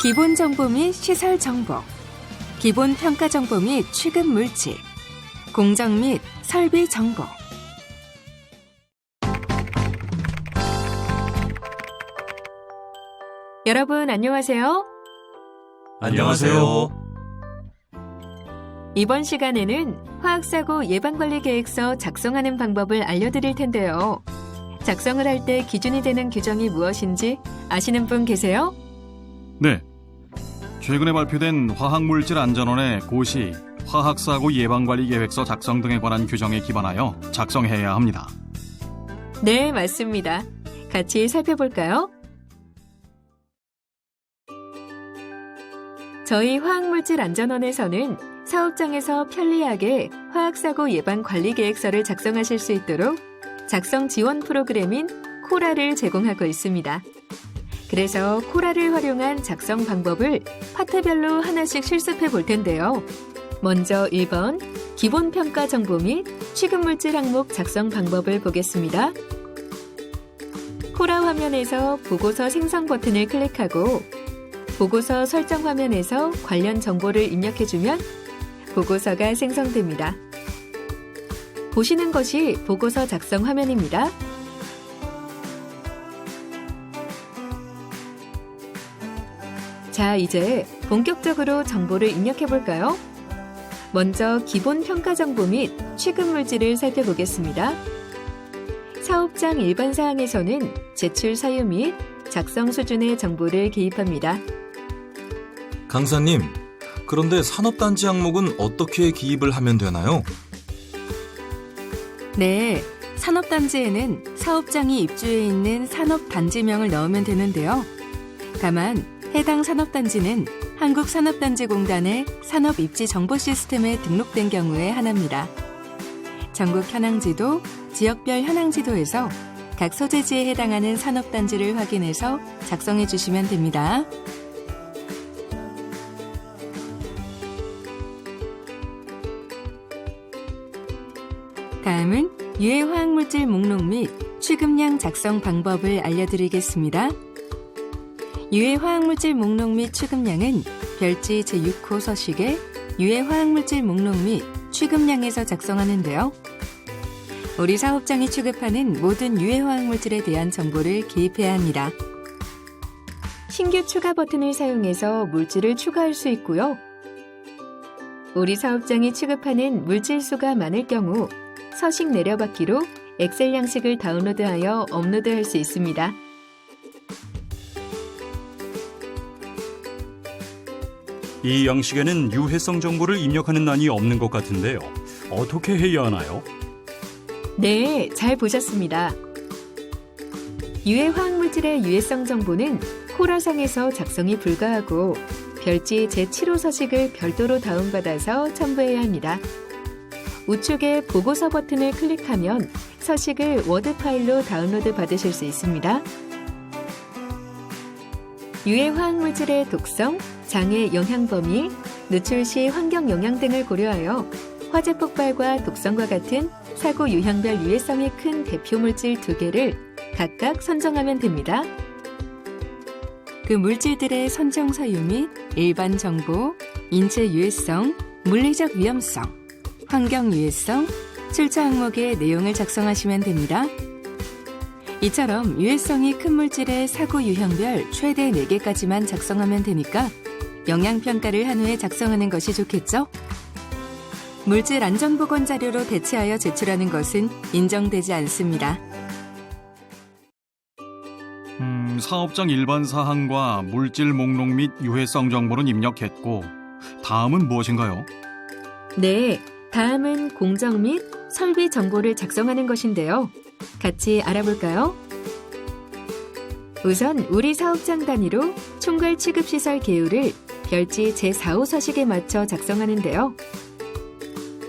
기본 정보 및 시설 정보, 기본 평가 정보 및 취급 물질, 공정 및 설비 정보. 여러분 안녕하세요. 안녕하세요. 이번 시간에는 화학사고 예방관리 계획서 작성하는 방법을 알려드릴 텐데요. 작성을 할 때 기준이 되는 규정이 무엇인지 아시는 분 계세요? 네. 최근에 발표된 화학물질 안전원의 고시, 화학사고 예방관리 계획서 작성 등에 관한 규정에 기반하여 작성해야 합니다. 네, 맞습니다. 같이 살펴볼까요? 저희 화학물질 안전원에서는 사업장에서 편리하게 화학사고 예방 관리 계획서를 작성하실 수 있도록 작성 지원 프로그램인 코라를 제공하고 있습니다. 그래서 코라를 활용한 작성 방법을 파트별로 하나씩 실습해 볼 텐데요. 먼저 1번 기본 평가 정보 및 취급 물질 항목 작성 방법을 보겠습니다. 코라 화면에서 보고서 생성 버튼을 클릭하고 보고서 설정 화면에서 관련 정보를 입력해 주면 보고서가 생성됩니다. 보시는 것이 보고서 작성 화면입니다. 자, 이제 본격적으로 정보를 입력해 볼까요? 먼저 기본 평가 정보 및 취급 물질을 살펴보겠습니다. 사업장 일반 사항에서는 제출 사유 및 작성 수준의 정보를 기입합니다. 강사님, 그런데 산업단지 항목은 어떻게 기입을 하면 되나요? 네, 산업단지에는 사업장이 입주해 있는 산업단지명을 넣으면 되는데요. 다만 해당 산업단지는 한국산업단지공단의 산업입지정보 시스템에 등록된 경우에 한합니다. 전국 현황지도, 지역별 현황지도에서 각 소재지에 해당하는 산업단지를 확인해서 작성해 주시면 됩니다. 다음은 유해 화학물질 목록 및 취급량 작성 방법을 알려드리겠습니다. 유해 화학물질 목록 및 취급량은 별지 제6호 서식의 유해 화학물질 목록 및 취급량에서 작성하는데요. 우리 사업장이 취급하는 모든 유해 화학물질에 대한 정보를 기입해야 합니다. 신규 추가 버튼을 사용해서 물질을 추가할 수 있고요. 우리 사업장이 취급하는 물질 수가 많을 경우 서식 내려받기로 엑셀 양식을 다운로드하여 업로드할 수 있습니다. 이 양식에는 유해성 정보를 입력하는 난이 없는 것 같은데요. 어떻게 해야 하나요? 네, 잘 보셨습니다. 유해 화학물질의 유해성 정보는 코라상에서 작성이 불가하고 별지 제7호 서식을 별도로 다운받아서 첨부해야 합니다. 우측에 보고서 버튼을 클릭하면 서식을 워드 파일로 다운로드 받으실 수 있습니다. 유해 화학 물질의 독성, 장애 영향 범위, 누출 시 환경 영향 등을 고려하여 화재 폭발과 독성과 같은 사고 유형별 유해성이 큰 대표 물질 두 개를 각각 선정하면 됩니다. 그 물질들의 선정 사유 및 일반 정보, 인체 유해성, 물리적 위험성, 환경 유해성, 출처 항목의 내용을 작성하시면 됩니다. 이처럼 유해성이 큰 물질의 사고 유형별 최대 4개까지만 작성하면 되니까 영양평가를 한 후에 작성하는 것이 좋겠죠? 물질 안전보건 자료로 대체하여 제출하는 것은 인정되지 않습니다. 음, 사업장 일반 사항과 물질 목록 및 유해성 정보는 입력했고, 다음은 무엇인가요? 네, 다음은 공정 및 설비 정보를 작성하는 것인데요. 같이 알아볼까요? 우선 우리 사업장 단위로 총괄 취급시설 계율을 별지 제4호 서식에 맞춰 작성하는데요.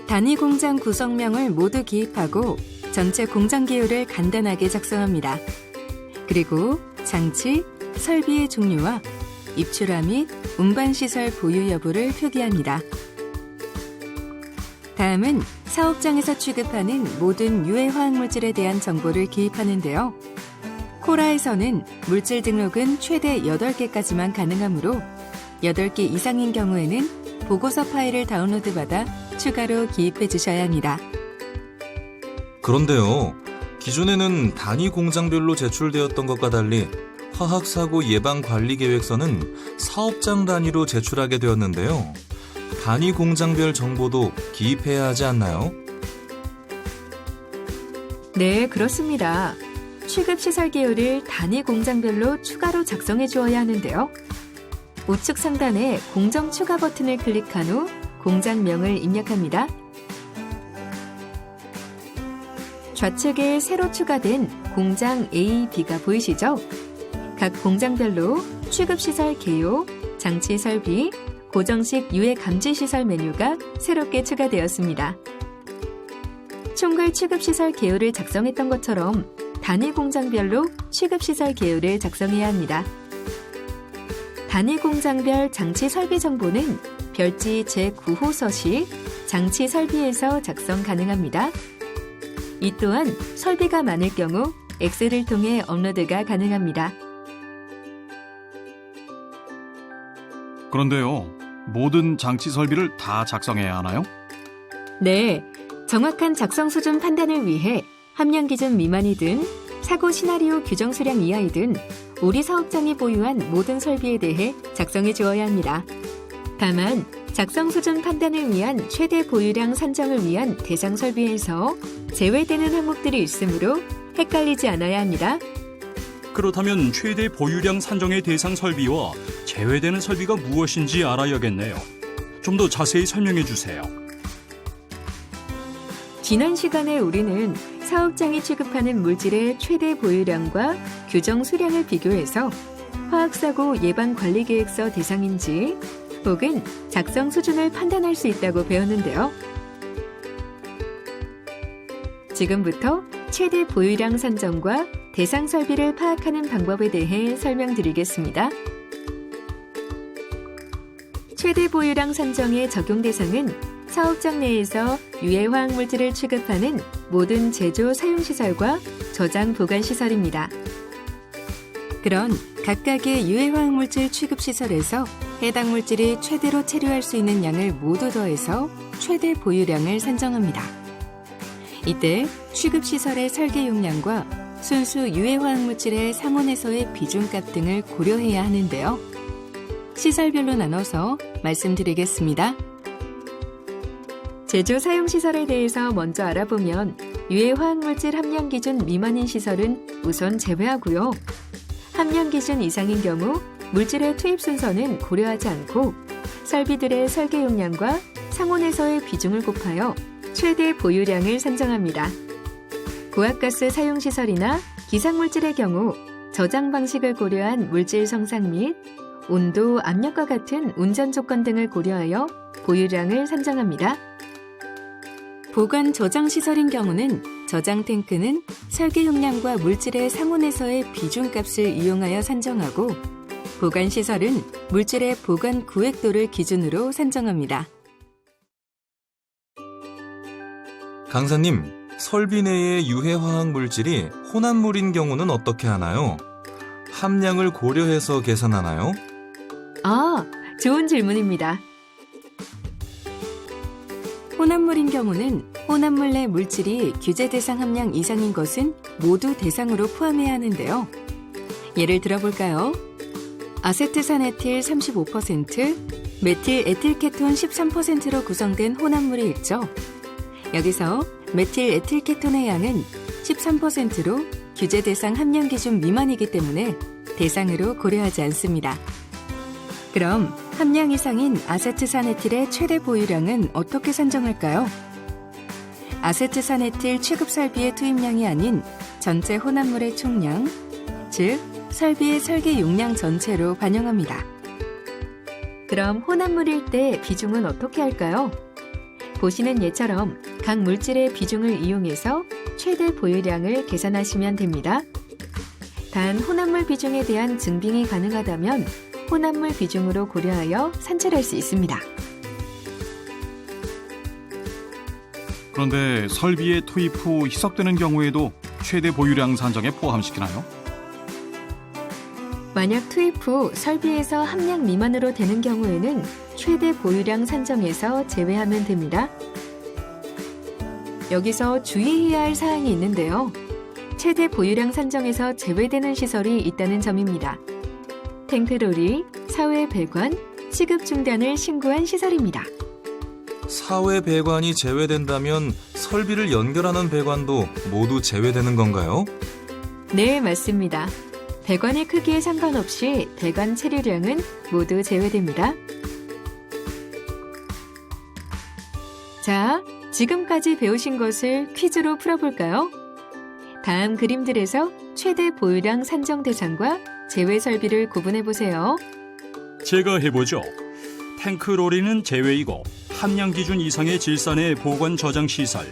단위 공장 구성명을 모두 기입하고 전체 공장 계율을 간단하게 작성합니다. 그리고 장치, 설비의 종류와 입출하 및 운반시설 보유 여부를 표기합니다. 다음은 사업장에서 취급하는 모든 유해 화학물질에 대한 정보를 기입하는데요. 코라에서는 물질 등록은 최대 8개까지만 가능하므로 8개 이상인 경우에는 보고서 파일을 다운로드 받아 추가로 기입해 주셔야 합니다. 그런데요. 기존에는 단위 공장별로 제출되었던 것과 달리 화학사고 예방 관리 계획서는 사업장 단위로 제출하게 되었는데요. 단위 공장별 정보도 기입해야 하지 않나요? 네, 그렇습니다. 취급 시설 계열을 단위 공장별로 추가로 작성해 주어야 하는데요. 우측 상단에 공정 추가 버튼을 클릭한 후 공장명을 입력합니다. 좌측에 새로 추가된 공장 A, B가 보이시죠? 각 공장별로 취급시설 개요, 장치 설비, 고정식 유해 감지 시설 메뉴가 새롭게 추가되었습니다. 총괄 취급시설 개요를 작성했던 것처럼 단위 공장별로 취급시설 개요를 작성해야 합니다. 단위 공장별 장치 설비 정보는 별지 제9호서 시 장치 설비에서 작성 가능합니다. 이 또한 설비가 많을 경우 엑셀을 통해 업로드가 가능합니다. 그런데요, 모든 장치 설비를 다 작성해야 하나요? 네, 정확한 작성 수준 판단을 위해 함량 기준 미만이든 사고 시나리오 규정 수량 이하이든 우리 사업장이 보유한 모든 설비에 대해 작성해 주어야 합니다. 다만 작성 수준 판단을 위한 최대 보유량 산정을 위한 대상 설비에서 제외되는 항목들이 있으므로 헷갈리지 않아야 합니다. 그렇다면 최대 보유량 산정의 대상 설비와 제외되는 설비가 무엇인지 알아야겠네요. 좀 더 자세히 설명해 주세요. 지난 시간에 우리는 사업장이 취급하는 물질의 최대 보유량과 규정 수량을 비교해서 화학사고 예방 관리 계획서 대상인지 혹은 작성 수준을 판단할 수 있다고 배웠는데요. 지금부터 최대 보유량 산정과 대상 설비를 파악하는 방법에 대해 설명드리겠습니다. 최대 보유량 산정의 적용 대상은 사업장 내에서 유해 화학 물질을 취급하는 모든 제조 사용 시설과 저장 보관 시설입니다. 그런 각각의 유해 화학 물질 취급 시설에서 해당 물질이 최대로 체류할 수 있는 양을 모두 더해서 최대 보유량을 산정합니다. 이때 취급 시설의 설계 용량과 순수 유해 화학 물질의 상온에서의 비중값 등을 고려해야 하는데요. 시설별로 나눠서 말씀드리겠습니다. 제조 사용 시설에 대해서 먼저 알아보면 유해 화학 물질 함량 기준 미만인 시설은 우선 제외하고요. 함량 기준 이상인 경우 물질의 투입 순서는 고려하지 않고 설비들의 설계 용량과 상온에서의 비중을 곱하여 최대 보유량을 산정합니다. 고압가스 사용 시설이나 기상물질의 경우 저장 방식을 고려한 물질 성상 및 온도, 압력과 같은 운전 조건 등을 고려하여 보유량을 산정합니다. 보관 저장 시설인 경우는 저장 탱크는 설계 용량과 물질의 상온에서의 비중값을 이용하여 산정하고 보관 시설은 물질의 보관 구획도를 기준으로 산정합니다. 강사님, 설비 내의 유해 화학 물질이 혼합물인 경우는 어떻게 하나요? 함량을 고려해서 계산하나요? 아, 좋은 질문입니다. 혼합물인 경우는 혼합물 내 물질이 규제 대상 함량 이상인 것은 모두 대상으로 포함해야 하는데요. 예를 들어볼까요? 아세트산에틸 35%, 메틸 에틸케톤 13%로 구성된 혼합물이 있죠. 여기서 메틸 에틸케톤의 양은 13%로 규제 대상 함량 기준 미만이기 때문에 대상으로 고려하지 않습니다. 그럼 함량 이상인 아세트산에틸의 최대 보유량은 어떻게 산정할까요? 아세트산에틸 취급 설비의 투입량이 아닌 전체 혼합물의 총량, 즉 설비의 설계 용량 전체로 반영합니다. 그럼 혼합물일 때 비중은 어떻게 할까요? 보시는 예처럼 각 물질의 비중을 이용해서 최대 보유량을 계산하시면 됩니다. 단 혼합물 비중에 대한 증빙이 가능하다면 혼합물 비중으로 고려하여 산출할 수 있습니다. 그런데 설비에 투입 후 희석되는 경우에도 최대 보유량 산정에 포함시키나요? 만약 투입 후 설비에서 함량 미만으로 되는 경우에는 최대 보유량 산정에서 제외하면 됩니다. 여기서 주의해야 할 사항이 있는데요. 최대 보유량 산정에서 제외되는 시설이 있다는 점입니다. 탱크로리, 사회 배관, 시급 중단을 신고한 시설입니다. 사회 배관이 제외된다면 설비를 연결하는 배관도 모두 제외되는 건가요? 네, 맞습니다. 배관의 크기에 상관없이 배관 체류량은 모두 제외됩니다. 자, 지금까지 배우신 것을 퀴즈로 풀어볼까요? 다음 그림들에서 최대 보유량 산정 대상과 제외 설비를 구분해 보세요. 제가 해보죠. 탱크 로리는 제외이고 함량 기준 이상의 질산의 보관 저장 시설,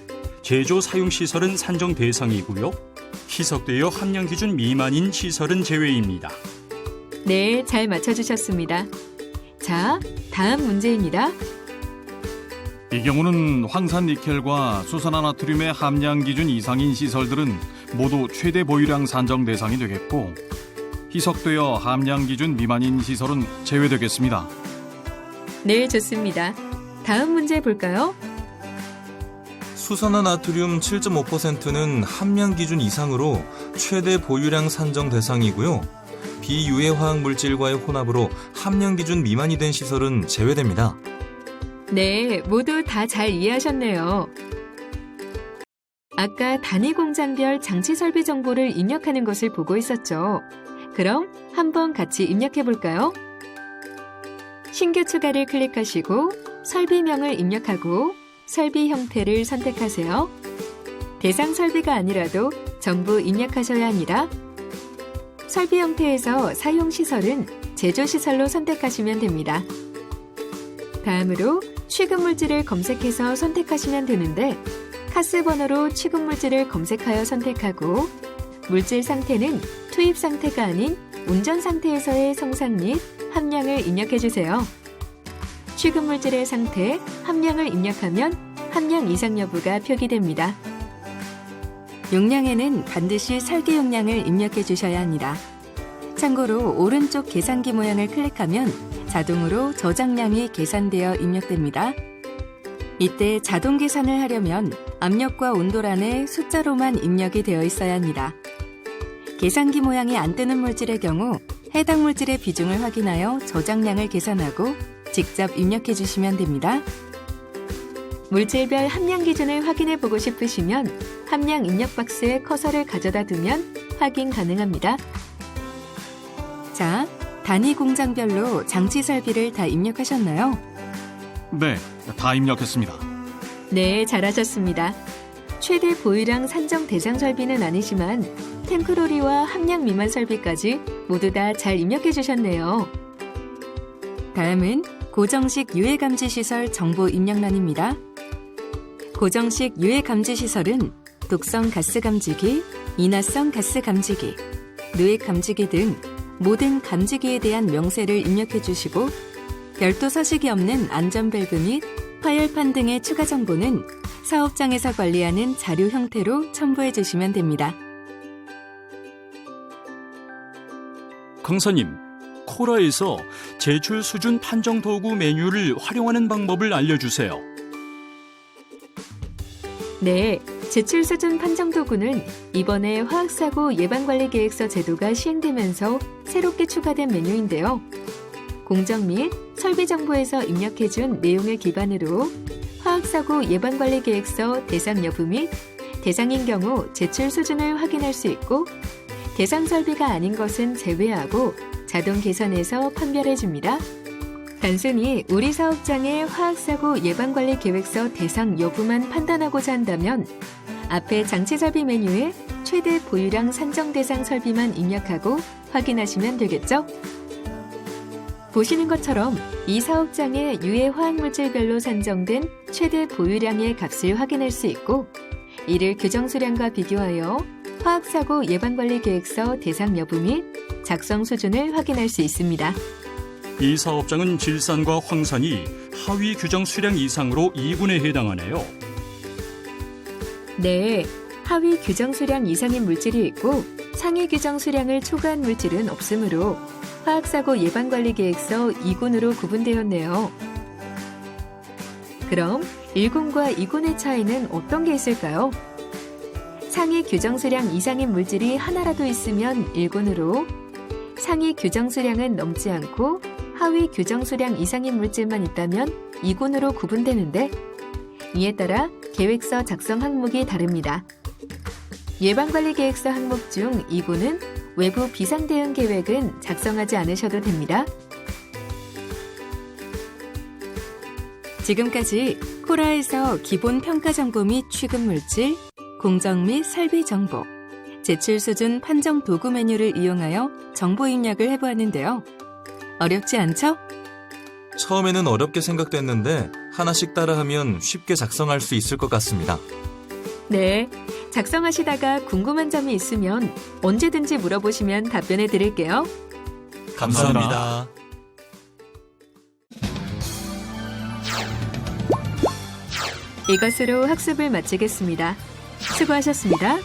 제조 사용 시설은 산정 대상이고요. 희석되어 함량 기준 미만인 시설은 제외입니다. 네, 잘 맞춰주셨습니다. 자, 다음 문제입니다. 이 경우는 황산 니켈과 수산화나트륨의 함량 기준 이상인 시설들은 모두 최대 보유량 산정 대상이 되겠고 희석되어 함량 기준 미만인 시설은 제외되겠습니다. 네, 좋습니다. 다음 문제 볼까요? 수산화 나트륨 7.5%는 함량 기준 이상으로 최대 보유량 산정 대상이고요. 비유해 화학 물질과의 혼합으로 함량 기준 미만이 된 시설은 제외됩니다. 네, 모두 다 잘 이해하셨네요. 아까 단위 공장별 장치 설비 정보를 입력하는 것을 보고 있었죠. 그럼 한번 같이 입력해 볼까요? 신규 추가를 클릭하시고 설비명을 입력하고 설비 형태를 선택하세요. 대상 설비가 아니라도 전부 입력하셔야 합니다. 설비 형태에서 사용 시설은 제조 시설로 선택하시면 됩니다. 다음으로 취급 물질을 검색해서 선택하시면 되는데 카스 번호로 취급 물질을 검색하여 선택하고 물질 상태는 투입 상태가 아닌 운전 상태에서의 성상 및 함량을 입력해 주세요. 취급 물질의 상태, 함량을 입력하면 함량 이상 여부가 표기됩니다. 용량에는 반드시 설계 용량을 입력해 주셔야 합니다. 참고로 오른쪽 계산기 모양을 클릭하면 자동으로 저장량이 계산되어 입력됩니다. 이때 자동 계산을 하려면 압력과 온도란에 숫자로만 입력이 되어 있어야 합니다. 계산기 모양이 안 뜨는 물질의 경우 해당 물질의 비중을 확인하여 저장량을 계산하고 직접 입력해 주시면 됩니다. 물질별 함량 기준을 확인해 보고 싶으시면 함량 입력 박스에 커서를 가져다 두면 확인 가능합니다. 자, 단위 공장별로 장치 설비를 다 입력하셨나요? 네, 다 입력했습니다. 네, 잘하셨습니다. 최대 보유량 산정 대상 설비는 아니지만 탱크로리와 함량 미만 설비까지 모두 다 잘 입력해 주셨네요. 다음은 고정식 유해 감지 시설 정보 입력란입니다. 고정식 유해 감지 시설은 독성 가스 감지기, 인화성 가스 감지기, 누액 감지기 등 모든 감지기에 대한 명세를 입력해 주시고 별도 서식이 없는 안전 밸브 및 파열판 등의 추가 정보는 사업장에서 관리하는 자료 형태로 첨부해 주시면 됩니다. 강사님, 코라에서 제출 수준 판정 도구 메뉴를 활용하는 방법을 알려주세요. 네, 제출 수준 판정 도구는 이번에 화학사고 예방관리계획서 제도가 시행되면서 새롭게 추가된 메뉴인데요. 공정 및 설비 정보에서 입력해준 내용을 기반으로 화학사고 예방관리계획서 대상 여부 및 대상인 경우 제출 수준을 확인할 수 있고 대상 설비가 아닌 것은 제외하고 자동 계산해서 판별해 줍니다. 단순히 우리 사업장의 화학사고 예방관리 계획서 대상 여부만 판단하고자 한다면 앞에 장치 설비 메뉴에 최대 보유량 산정 대상 설비만 입력하고 확인하시면 되겠죠? 보시는 것처럼 이 사업장의 유해 화학물질별로 산정된 최대 보유량의 값을 확인할 수 있고 이를 규정 수량과 비교하여 화학사고 예방관리 계획서 대상 여부 및 작성 수준을 확인할 수 있습니다. 이 사업장은 질산과 황산이 하위 규정 수량 이상으로 2군에 해당하네요. 네, 하위 규정 수량 이상인 물질이 있고 상위 규정 수량을 초과한 물질은 없으므로 화학사고 예방관리계획서 2군으로 구분되었네요. 그럼 1군과 2군의 차이는 어떤 게 있을까요? 상위 규정 수량 이상인 물질이 하나라도 있으면 1군으로, 상위 규정 수량은 넘지 않고 하위 규정 수량 이상인 물질만 있다면 2군으로 구분되는데 이에 따라 계획서 작성 항목이 다릅니다. 예방관리계획서 항목 중 2군은 외부 비상대응 계획은 작성하지 않으셔도 됩니다. 지금까지 코라에서 기본 평가 정보 및 취급 물질, 공정 및 설비 정보, 제출 수준 판정 도구 메뉴를 이용하여 정보 입력을 해보았는데요. 어렵지 않죠? 처음에는 어렵게 생각됐는데 하나씩 따라하면 쉽게 작성할 수 있을 것 같습니다. 네. 작성하시다가 궁금한 점이 있으면 언제든지 물어보시면 답변해 드릴게요. 감사합니다. 이것으로 학습을 마치겠습니다. 수고하셨습니다.